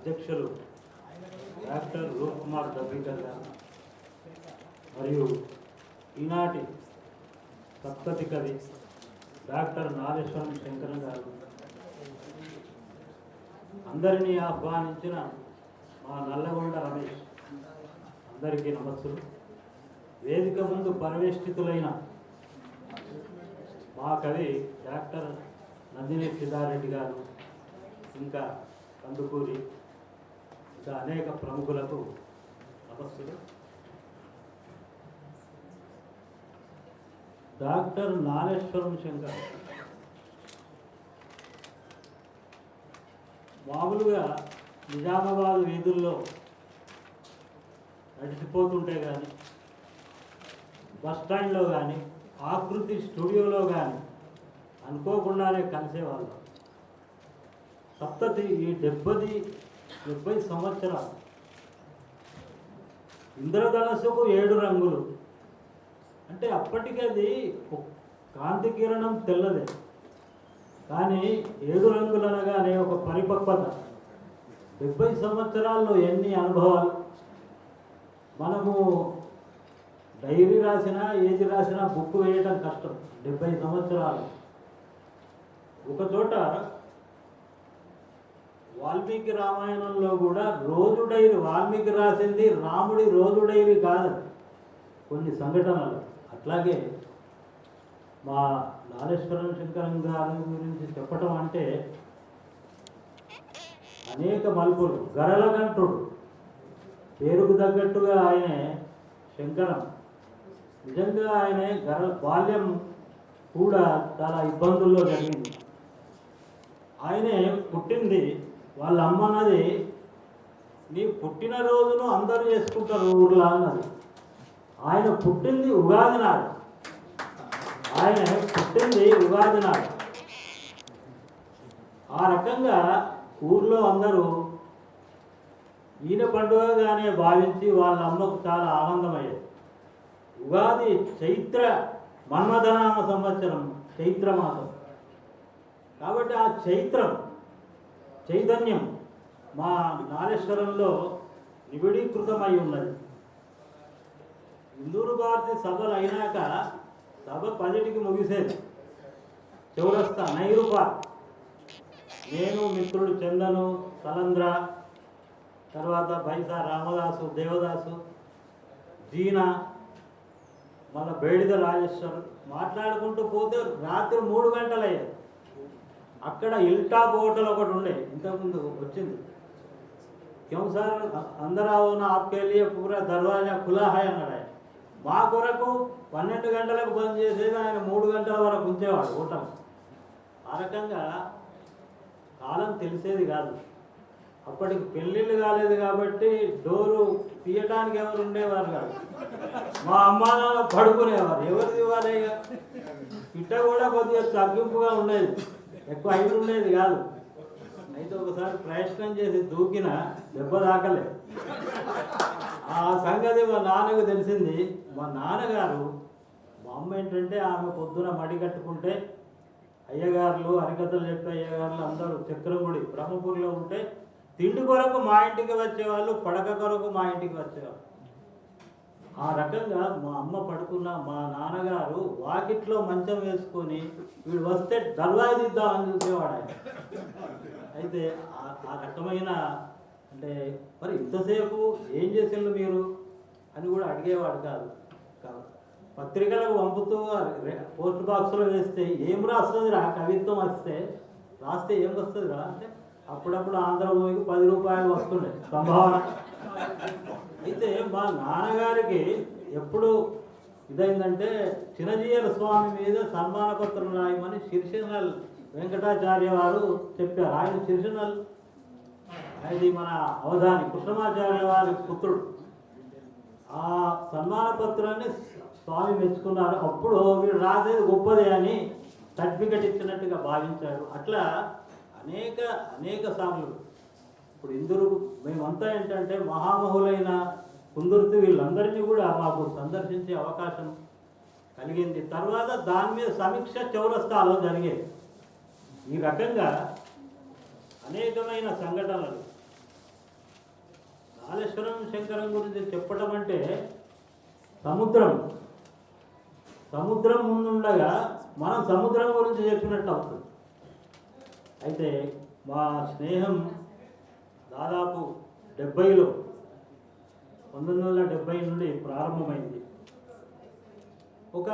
అధ్యక్షులు డాక్టర్ రూప్ కుమార్ దబ్బికర్ గారు మరియు ఈనాటి సప్తతి కవి డాక్టర్ నాగేశ్వరం శంకరన్ గారు. అందరినీ ఆహ్వానించిన మా నల్లగొండ రమేష్ అందరికీ నమస్సులు. వేదిక ముందు పరివేష్టితులైన మా కవి డాక్టర్ నందిని సిద్ధారెడ్డి గారు ఇంకా కందుకూరి అనేక ప్రముఖులకు తపస్సులు. డాక్టర్ నాగేశ్వరం శంకర్. మామూలుగా నిజామాబాద్ వీధుల్లో నడిచిపోతుంటే కానీ బస్ స్టాండ్లో కానీ ఆకృతి స్టూడియోలో కానీ అనుకోకుండానే కలిసేవాళ్ళం. సప్తతి ఈ డెబ్బది డెబ్బై సంవత్సరాలు. ఇంద్రధనస్సుకు ఏడు రంగులు. అంటే అప్పటికి అది కాంతి కిరణం తెల్లదే. కానీ ఏడు రంగులు అనగానే ఒక పరిపక్వత. డెబ్బై సంవత్సరాల్లో ఎన్ని అనుభవాలు? మనము డైరీ రాసినా ఏది రాసినా బుక్ వేయటం కష్టం. డెబ్బై సంవత్సరాలు. ఒక చోట వాల్మీకి రామాయణంలో కూడా రోజు డైరీ వాల్మీకి రాసింది రాముడి రోజు డైరీ కాదు. కొన్ని సంఘటనలు. అట్లాగే మా నాగేశ్వరం శంకరం గారి గురించి చెప్పటం అంటే అనేక మలుపులు. గరలకంఠుడు పేరుకు తగ్గట్టుగా ఆయనే శంకరం. నిజంగా ఆయనే గర బాల్యం కూడా చాలా ఇబ్బందుల్లో జరిగింది. ఆయనే పుట్టింది వాళ్ళ అమ్మ అన్నది నీ పుట్టినరోజును అందరూ చేసుకుంటారు ఊర్లో అన్నది. ఆయన పుట్టింది ఉగాది నాడు. ఆయన పుట్టింది ఉగాది నాడు. ఆ రకంగా ఊర్లో అందరూ ఈయన పండుగగానే భావించి వాళ్ళ అమ్మకు చాలా ఆనందమయ్యేది. ఉగాది చైత్ర మన్మధనామ సంవత్సరం చైత్ర మాసం. కాబట్టి ఆ చైత్రం చైతన్యం మా నారేశ్వరంలో నిబిడీకృతమై ఉన్నది. ఇందూరు భారతి సభలు అయినాక సభ పదిటికి ముగిసేది. చౌరస్తా నైరు పార్క్ నేను మిత్రుడు చందను సలంద్ర తర్వాత బైసా రామదాసు దేవదాసు జీనా మళ్ళీ బేడిద రాజేశ్వర్ మాట్లాడుకుంటూ పోతే రాత్రి మూడు గంటలు అయ్యేది అక్కడ ఇల్టాప్ హోటల్ ఒకటి ఉండే ఇంతకుముందు వచ్చింది. క్यों సార్ అందరూ అవును ఆప్కే పూరా దర్వాజా కులాహాయ్ అన్నాడు ఆయన. మా కొరకు పన్నెండు గంటలకు బంద్ చేసేది ఆయన మూడు గంటల వరకు ఉంచేవాడు హోటల్ ఆ రకంగా కాలం తెలిసేది కాదు. అప్పటికి పెళ్ళిళ్ళు కాలేదు కాబట్టి డోరు తీయటానికి ఎవరు ఉండేవారు కాదు. మా అమ్మ నాన్న పడుకునేవారు. ఎవరిది ఇవ్వాలి ఇక? కూడా కొద్దిగా తగ్గింపుగా ఉండేది. ఎక్కువ ఐదు ఉండేది కాదు. అయితే ఒకసారి ప్రయత్నం చేసి దూకిన దెబ్బ తాకలే. ఆ సంగతి మా నాన్నకు తెలిసింది. మా నాన్నగారు మా అమ్మ ఏంటంటే ఆమె పొద్దున మడి కట్టుకుంటే అయ్యగారులు హరికథలు చెప్పే అయ్యగారులు అందరూ చక్రముడి బ్రహ్మపూర్లో ఉంటే తిండి కొరకు మా ఇంటికి వచ్చేవాళ్ళు పడక కొరకు మా ఇంటికి వచ్చేవాళ్ళు. ఆ రకంగా మా అమ్మ పడుకున్న మా నాన్నగారు వాకిట్లో మంచం వేసుకొని వీడు వస్తే దర్వాయి దిద్దామని చూసేవాడు ఆయన. అయితే ఆ- రకమైన అంటే మరి ఇంతసేపు ఏం చేసిండ్రు మీరు అని కూడా అడిగేవాడు కాదు. కాదు పత్రికలకు పంపుతూ పోస్ట్ బాక్స్లో వేస్తే ఏం రాస్తుంది రా కవిత్వం వస్తే? రాస్తే ఏం వస్తుంది రా అంటే అప్పుడప్పుడు ఆంధ్రభూమికి పది రూపాయలు వస్తుండే సంభావన. అయితే మా నాన్నగారికి ఎప్పుడు ఇదైందంటే చిరంజీవుల స్వామి మీద సన్మాన పత్రం రాయమని శిర్షనల్ వెంకటాచార్య వారు చెప్పారు. ఆయన శిర్షనల్ అది మన అవధాని కృష్ణమాచార్య వారి పుత్రుడు. ఆ సన్మాన పత్రాన్ని స్వామి మెచ్చుకున్నారు. అప్పుడు వీడు రాసేది గొప్పదే అని సర్టిఫికెట్ ఇచ్చినట్టుగా భావించాడు అట్లా అనేక అనేక సార్లు ఇప్పుడు ఇందరు మేమంతా ఏంటంటే మహామహులైన కుందుర్తి వీళ్ళందరినీ కూడా మాకు సందర్శించే అవకాశం కలిగింది. తర్వాత దాని మీద సమీక్ష చౌరస్తాలో జరిగేది. ఈ రకంగా అనేకమైన సంఘటనలు. కాళేశ్వరం శంకరం గురించి చెప్పడం అంటే సముద్రం. సముద్రం ముందుండగా మనం సముద్రం గురించి చెప్పినట్టు అవుతుంది. అయితే మా స్నేహం దాదాపు డెబ్బైలో పంతొమ్మిది వందల డెబ్బై నుండి ప్రారంభమైంది. ఒక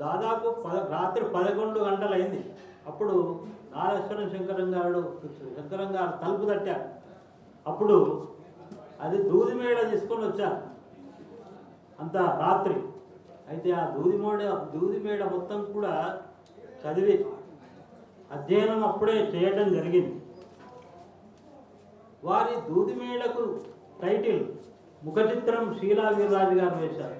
దాదాపు పద రాత్రి పదకొండు గంటలైంది. అప్పుడు నాగేశ్వరం శంకరం గారు శంకరం గారు తలుపు తట్టారు. అప్పుడు అది దూది మేడ తీసుకొని వచ్చారు. అంత రాత్రి. అయితే ఆ దూది మేడ దూది మేడ మొత్తం కూడా చదివి అధ్యయనం అప్పుడే చేయటం జరిగింది. వారి దూదిమేళకు టైటిల్ ముఖచిత్రం చిత్రం వీర్రాజు గారు వేశారు.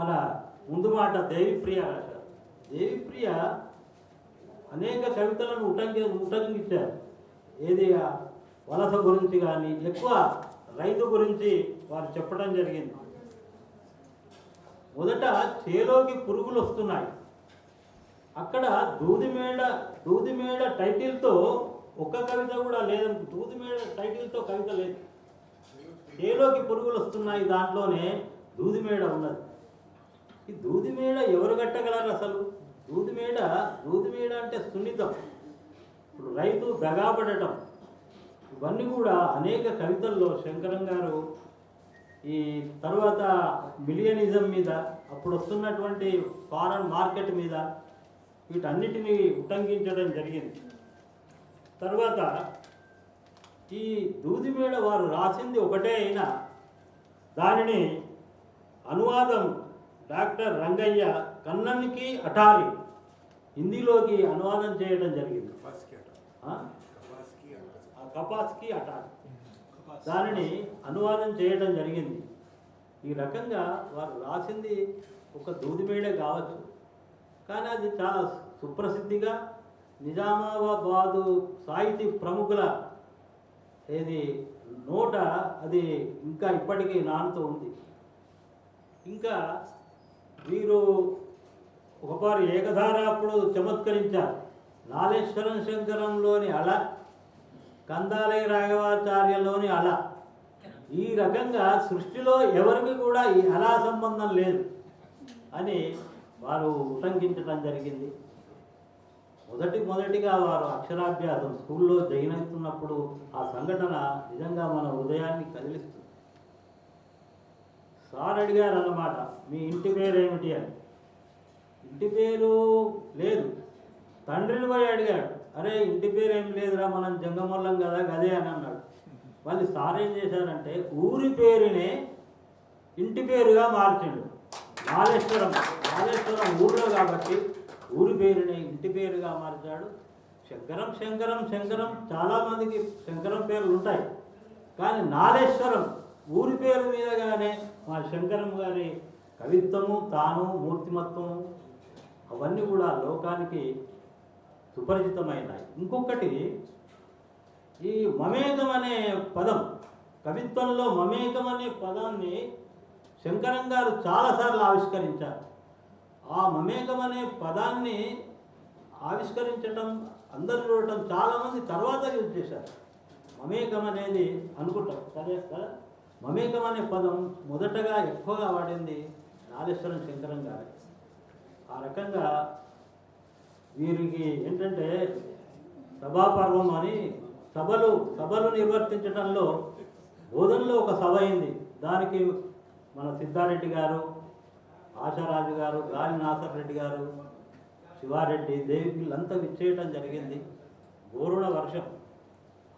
మన ముందు మాట దేవిప్రియ రాశారు. దేవిప్రియ అనేక కవితలను ఉటంకి ఉటంకించారు ఏది వలస గురించి కానీ ఎక్కువ రైతు గురించి వారు చెప్పడం జరిగింది. మొదట చేలోకి పురుగులు వస్తున్నాయి. అక్కడ దూదిమేడ దూదిమేడ టైటిల్తో ఒక్క కవిత కూడా లేదు దూదిమేడ టైటిల్తో కవిత లేదు. చేలోకి పురుగులు వస్తున్నాయి దాంట్లోనే దూదిమేడ ఉన్నది. ఈ దూదిమేడ ఎవరు కట్టగలరు అసలు? దూదిమేడ దూదిమేడ అంటే సున్నితం. ఇప్పుడు రైతు దగాపడటం ఇవన్నీ కూడా అనేక కవితల్లో శంకరం గారు ఈ తర్వాత మిలియనిజం మీద అప్పుడు వస్తున్నటువంటి ఫారెన్ మార్కెట్ మీద వీటన్నిటినీ ఉటంకించడం జరిగింది. తర్వాత ఈ దూదిమేడ వారు రాసింది ఒకటే అయినా దానిని అనువాదం డాక్టర్ రంగయ్య కన్నన్కి అటారి హిందీలోకి అనువాదం చేయడం జరిగింది. కపాస్కి అటారి దానిని అనువాదం చేయడం జరిగింది. ఈ రకంగా వారు రాసింది ఒక దూదిమేడే కావచ్చు. కానీ అది చాలా సుప్రసిద్ధిగా నిజామాబాదు సాహితీ ప్రముఖుల ఏది నోట అది ఇంకా ఇప్పటికీ నానుతూ ఉంది. ఇంకా వీరు ఒకపారు ఏకధార అప్పుడు చమత్కరించారు. నాలేశ్వరం శంకరంలోని అల కందాలయ రాఘవాచార్యలోని అల. ఈ రకంగా సృష్టిలో ఎవరికి కూడా ఈ అలా సంబంధం లేదు అని వారు ఉటంకించడం జరిగింది. మొదటి మొదటిగా వారు అక్షరాభ్యాసం స్కూల్లో జాయిన్ అవుతున్నప్పుడు ఆ సంఘటన నిజంగా మన హృదయాన్ని కదిలిస్తుంది. సార్ అడిగారు అన్నమాట మీ ఇంటి పేరు ఏమిటి అని. ఇంటి పేరు లేదు. తండ్రిని పోయి అడిగాడు అరే ఇంటి పేరు ఏం లేదురా మనం జంగమొల్లం కదా గదే అని అన్నాడు. వాళ్ళు సార్ ఏం చేశారంటే ఊరి పేరునే ఇంటి పేరుగా మార్చిండు. కాళేశ్వరం కాళేశ్వరం ఊళ్ళో కాబట్టి ఊరి పేరుని ఇంటి పేరుగా మార్చాడు శంకరం శంకరం శంకరం చాలామందికి శంకరం పేర్లు ఉంటాయి. కానీ నాలేశ్వరం ఊరి పేరు మీదగానే మా శంకరం గారి కవిత్వము తాను మూర్తిమత్వము అవన్నీ కూడా లోకానికి సుపరిచితమైనాయి ఇంకొకటి ఈ మమేకం అనే పదం కవిత్వంలో మమేకం అనే పదాన్ని శంకరం గారు చాలాసార్లు ఆవిష్కరించారు. ఆ మమేకం అనే పదాన్ని ఆవిష్కరించటం అందరు చూడటం చాలామంది తర్వాత యూజ్ చేశారు మమేకం అనేది అనుకుంటాం. సరే కదా మమేకం అనే పదం మొదటగా ఎక్కువగా వాడింది నాగేశ్వరం శంకరం గారు. ఆ రకంగా వీరికి ఏంటంటే సభాపర్వం అని సభలు సభలు నిర్వర్తించడంలో బోధనలో ఒక సభ అయింది. దానికి మన సిద్ధారెడ్డి గారు ఆశారాజు గారు గాలి నాసర్ రెడ్డి గారు శివారెడ్డి దేవి వీళ్ళంతా విచ్చేయడం జరిగింది. గోరుణ వర్షం.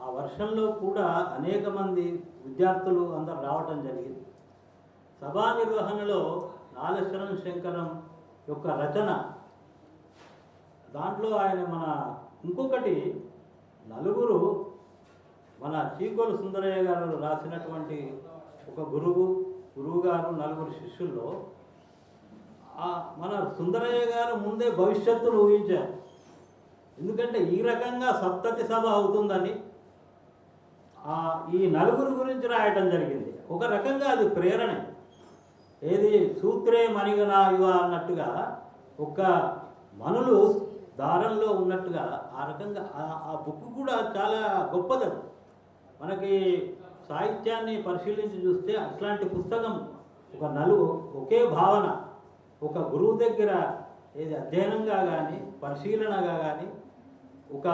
ఆ వర్షంలో కూడా అనేక మంది విద్యార్థులు అందరు రావటం జరిగింది. సభా నిర్వహణలో నాలేశ్వరం శంకరం యొక్క రచన. దాంట్లో ఆయన మన ఇంకొకటి నలుగురు మన చీకోలు సుందరయ్య గారు రాసినటువంటి ఒక గురువు గురువు గారు నలుగురు శిష్యుల్లో మన సుందరయ్య గారు ముందే భవిష్యత్తును ఊహించారు. ఎందుకంటే ఈ రకంగా సప్తతి సభ అవుతుందని ఈ నలుగురు గురించి రాయటం జరిగింది. ఒక రకంగా అది ప్రేరణ. ఏది సూత్రే మణిగనా యువ అన్నట్టుగా ఒక మనులు దారంలో ఉన్నట్టుగా ఆ రకంగా ఆ- బుక్ కూడా చాలా గొప్పది మనకి సాహిత్యాన్ని పరిశీలించి చూస్తే అట్లాంటి పుస్తకం ఒక నలుగు ఒకే భావన. ఒక గురువు దగ్గర ఏది అధ్యయనంగా కానీ పరిశీలనగా కానీ ఒక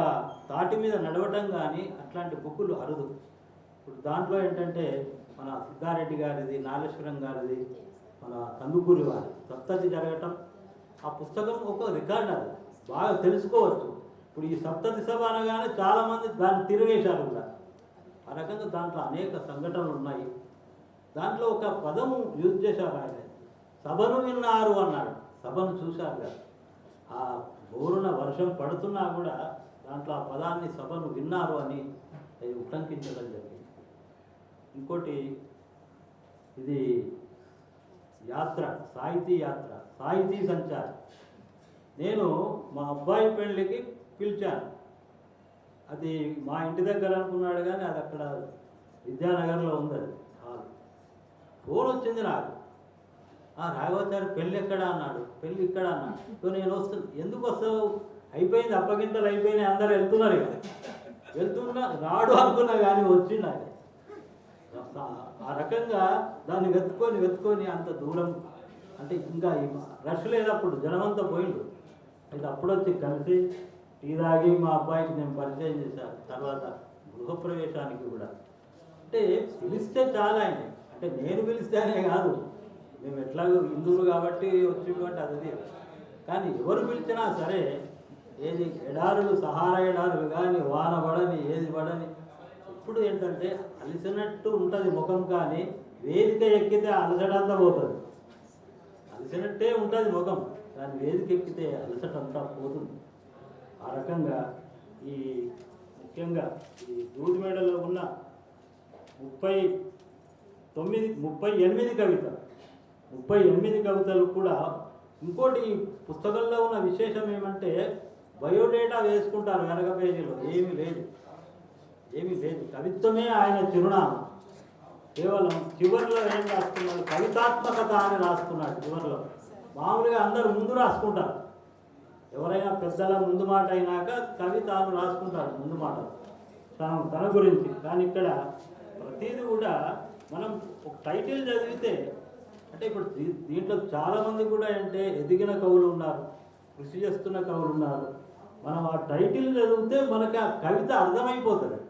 తాటి మీద నడవటం కానీ అట్లాంటి బుక్కులు అరుదు. ఇప్పుడు దాంట్లో ఏంటంటే మన సిద్ధారెడ్డి గారిది నాగేశ్వరం గారిది మన కందుకూరి వారి సప్తతి జరగటం. ఆ పుస్తకం ఒక రికార్డ్ అది. బాగా తెలుసుకోవచ్చు. ఇప్పుడు ఈ సప్తతి సభ అనగానే చాలామంది దాన్ని తిరిగేశారు కూడా. ఆ రకంగా దాంట్లో అనేక సంఘటనలు ఉన్నాయి. దాంట్లో ఒక పదము యూజ్ చేశారు ఆయన. సభను విన్నారు అన్నాడు. సభను చూశారు కదా. ఆ బోరున వర్షం పడుతున్నా కూడా దాంట్లో ఆ పదాన్ని సభను విన్నారు అని అది ఉటంకించడం జరిగింది. ఇంకోటి ఇది యాత్ర సాహితీ యాత్ర సాహితీ సంచారం. నేను మా అబ్బాయి పెళ్ళికి పిలిచాను. అది మా ఇంటి దగ్గర అనుకున్నాడు కానీ అది అక్కడ విద్యానగర్లో ఉంది అది. ఫోన్ వచ్చింది నాకు. రాఘవచారి పెళ్ళి ఎక్కడ అన్నాడు. పెళ్ళి ఇక్కడ అన్నాడు. సో నేను వస్తుంది ఎందుకు వస్తావు? అయిపోయింది అప్పగింతలు అయిపోయినాయి అందరు వెళ్తున్నారు ఇక. వెళ్తున్నా రాడు అనుకున్నా కానీ వచ్చిండు ఆయన. ఆ రకంగా దాన్ని వెతుక్కొని వెతుక్కొని అంత దూరం అంటే ఇంకా రష్ లేదప్పుడు జనమంతా పోయిండు. అయితే అప్పుడు వచ్చి కలిసి టీ తాగి మా అబ్బాయికి నేను పరిచయం చేశాను. తర్వాత గృహప్రవేశానికి కూడా. అంటే పిలిస్తే చాలా ఆయన. అంటే నేను పిలిస్తేనే కాదు. మేము ఎట్లాగో హిందువులు కాబట్టి వచ్చినటువంటి అది కానీ ఎవరు పిలిచినా సరే ఏది ఎడారులు సహారా ఎడారులు కానీ వాన పడని ఏది పడని ఇప్పుడు ఏంటంటే అలిసినట్టు ఉంటుంది ముఖం కానీ వేదిక ఎక్కితే అలసటంతా పోతుంది. అలసినట్టే ఉంటుంది ముఖం కానీ వేదిక ఎక్కితే అలసటంతా పోతుంది. ఆ రకంగా ఈ ముఖ్యంగా ఈ దూది మేడలో ఉన్న ముప్పై తొమ్మిది ముప్పై ఎనిమిది కవిత ముప్పై ఎనిమిది కవితలు కూడా. ఇంకోటి పుస్తకంలో ఉన్న విశేషం ఏమంటే బయోడేటా వేసుకుంటారు వెనక పేజీలో. ఏమీ లేదు. ఏమీ లేదు. కవిత్వమే ఆయన చిరునామా. కేవలం చివరిలో ఏం రాసుకున్నాడు కవితాత్మకత అని రాసుకున్నాడు చివరిలో. మామూలుగా అందరు ముందు రాసుకుంటారు. ఎవరైనా పెద్దల ముందు మాట అయినాక కవితను రాసుకుంటారు రాసుకుంటాడు ముందు మాట. తన తన గురించి. కానీ ఇక్కడ ప్రతిదీ కూడా మనం ఒక టైటిల్ చదివితే అంటే ఇప్పుడు దీంట్లో చాలామంది కూడా అంటే ఎదిగిన కవులు ఉన్నారు కృషి చేస్తున్న కవులు ఉన్నారు. మనం ఆ టైటిల్ చదివితే మనకి ఆ కవిత అర్థమైపోతుంది.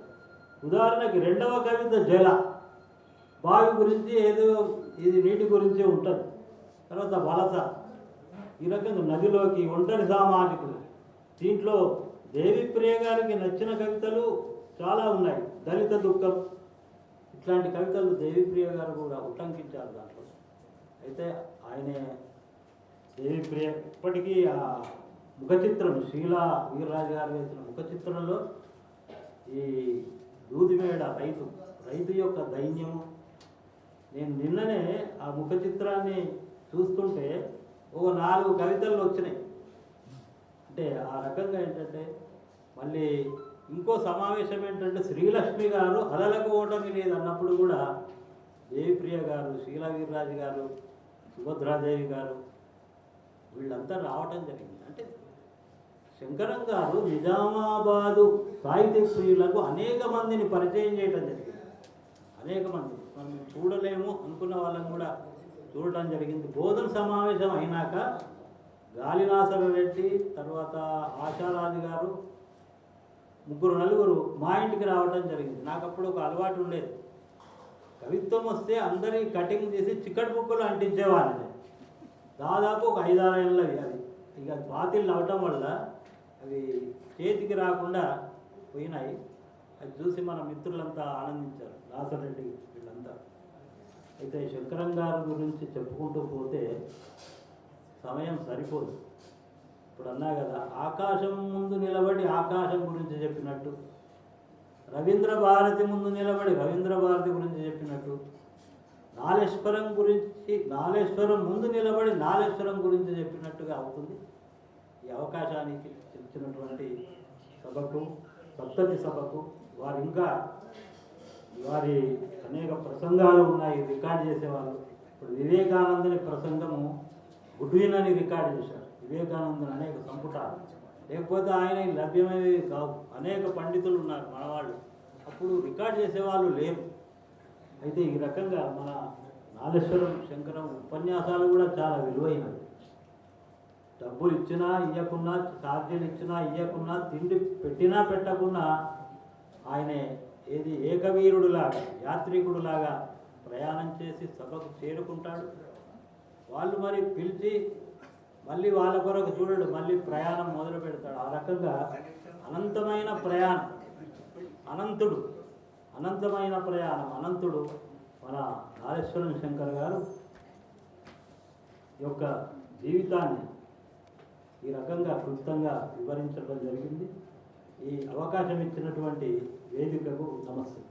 ఉదాహరణకి రెండవ కవిత జల. బావి గురించి ఏదో ఇది నీటి గురించి ఉంటుంది. తర్వాత వలస. ఈ రకంగా నదిలోకి ఒంటరి సామాజికులు. దీంట్లో దేవిప్రియ గారికి నచ్చిన కవితలు చాలా ఉన్నాయి. దళిత దుఃఖం. ఇట్లాంటి కవితలు దేవిప్రియ గారు కూడా ఉటంకించారు దాంట్లో. అయితే ఆయనే ఏ ఇప్పటికీ ఆ ముఖచిత్రం శీలా వీర్రాజు గారు వేసిన ముఖచిత్రంలో ఈ దూదిమేడ రైతు రైతు యొక్క దైన్యము. నేను నిన్ననే ఆ ముఖ చిత్రాన్ని చూస్తుంటే ఓ నాలుగు కవితలు వచ్చినాయి. అంటే ఆ రకంగా ఏంటంటే మళ్ళీ ఇంకో సమావేశం ఏంటంటే శ్రీలక్ష్మి గారు అలలకు ఓటమి లేదు అన్నప్పుడు కూడా దేవిప్రియ గారు శీలా వీర్రాజు గారు సుభద్రాదేవి గారు వీళ్ళంతా రావటం జరిగింది. అంటే శంకరం గారు నిజామాబాదు సాహిత్య ప్రియులకు అనేక మందిని పరిచయం చేయడం జరిగింది. అనేక మంది. మనం చూడలేము అనుకున్న వాళ్ళని కూడా చూడటం జరిగింది. బోధన సమావేశం అయినాక గాలినాసర రెడ్డి తర్వాత ఆశారాజు గారు ముగ్గురు నలుగురు మా ఇంటికి రావడం జరిగింది. నాకు అప్పుడు ఒక అలవాటు ఉండేది. కవిత్వం వస్తే అందరినీ కటింగ్ చేసి చిక్కటి బుక్కులు అంటించేవాళ్ళని దాదాపు ఒక ఐదారు ఏళ్ళవి అవి ఇక అది అవటం వల్ల అవి చేతికి రాకుండా పోయినాయి. అది చూసి మన మిత్రులంతా ఆనందించారు. దాసరెడ్డి వీళ్ళంతా. అయితే శంకరం గారి గురించి చెప్పుకుంటూ పోతే సమయం సరిపోదు. ఇప్పుడు అన్నా కదా ఆకాశం ముందు నిలబడి ఆకాశం గురించి చెప్పినట్టు. రవీంద్ర భారతి ముందు నిలబడి రవీంద్ర భారతి గురించి చెప్పినట్టు. నాలేశ్వరం గురించి నాలేశ్వరం ముందు నిలబడి నాలేశ్వరం గురించి చెప్పినట్టుగా అవుతుంది. ఈ అవకాశానికి ఇచ్చినటువంటి సభకు సప్తతి సభకు వారు ఇంకా వారి అనేక ప్రసంగాలు ఉన్నాయి రికార్డ్ చేసేవాళ్ళు ఇప్పుడు వివేకానందుని ప్రసంగము గుడ్విన్ అని రికార్డ్ చేశారు. వివేకానందుని అనేక సంపుటాలు. లేకపోతే ఆయన లభ్యమయ్యేవి కావు. అనేక పండితులు ఉన్నారు మనవాళ్ళు. అప్పుడు అప్పుడు రికార్డ్ చేసేవాళ్ళు లేరు. అయితే ఈ రకంగా మన నాగేశ్వరం శంకరం ఉపన్యాసాలు కూడా చాలా విలువైనవి. డబ్బులు ఇచ్చినా ఇవ్వకున్నా ఛార్జీలు ఇచ్చినా ఇవ్వకున్నా తిండి పెట్టినా పెట్టకున్నా ఆయనే ఏది ఏకవీరుడులాగా యాత్రికుడులాగా ప్రయాణం చేసి సభకు చేరుకుంటాడు. వాళ్ళు మరి పిలిచి మళ్ళీ వాళ్ళ కొరకు చూడడు మళ్ళీ ప్రయాణం మొదలు పెడతాడు. ఆ రకంగా అనంతమైన ప్రయాణం. అనంతుడు అనంతమైన ప్రయాణం. అనంతుడు మన నాగేశ్వరం శంకర్ గారు యొక్క జీవితాన్ని ఈ రకంగా క్లుప్తంగా వివరించడం జరిగింది. ఈ అవకాశం ఇచ్చినటువంటి వేదికకు నమస్తే.